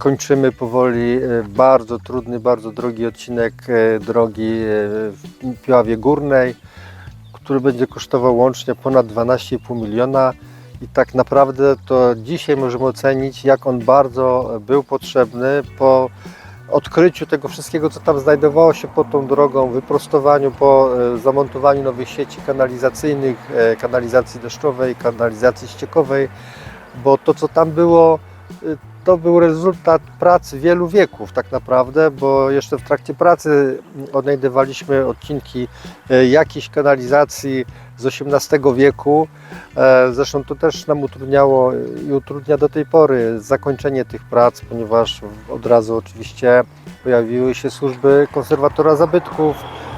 kończymy powoli e, bardzo trudny, bardzo drogi odcinek e, drogi e, w Piławie Górnej, który będzie kosztował łącznie ponad 12,5 miliona. I tak naprawdę to dzisiaj możemy ocenić, jak on bardzo był potrzebny po odkryciu tego wszystkiego, co tam znajdowało się pod tą drogą, wyprostowaniu, po zamontowaniu nowych sieci kanalizacyjnych, kanalizacji deszczowej, kanalizacji ściekowej, bo to, co tam było, to był rezultat pracy wielu wieków tak naprawdę, bo jeszcze w trakcie pracy odnajdywaliśmy odcinki e, jakiejś kanalizacji z XVIII wieku. E, Zresztą to też nam utrudniało i utrudnia do tej pory zakończenie tych prac, ponieważ od razu oczywiście pojawiły się służby konserwatora zabytków.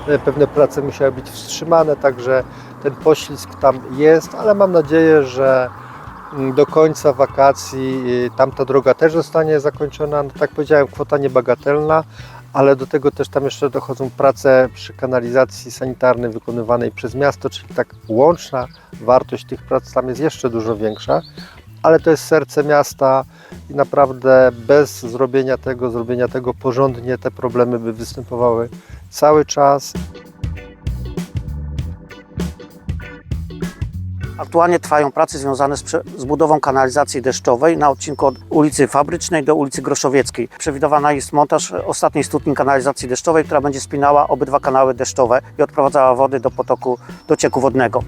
E, Pewne prace musiały być wstrzymane, także ten poślizg tam jest, ale mam nadzieję, że do końca wakacji y, tamta droga też zostanie zakończona. No, tak powiedziałem, kwota niebagatelna, ale do tego też tam jeszcze dochodzą prace przy kanalizacji sanitarnej wykonywanej przez miasto, czyli tak łączna wartość tych prac tam jest jeszcze dużo większa, ale to jest serce miasta i naprawdę bez zrobienia tego, zrobienia tego porządnie te problemy by występowały cały czas. Aktualnie trwają prace związane z, z budową kanalizacji deszczowej na odcinku od ulicy Fabrycznej do ulicy Groszowieckiej. Przewidywana jest montaż ostatniej studni kanalizacji deszczowej, która będzie spinała obydwa kanały deszczowe i odprowadzała wody do potoku, do cieku wodnego.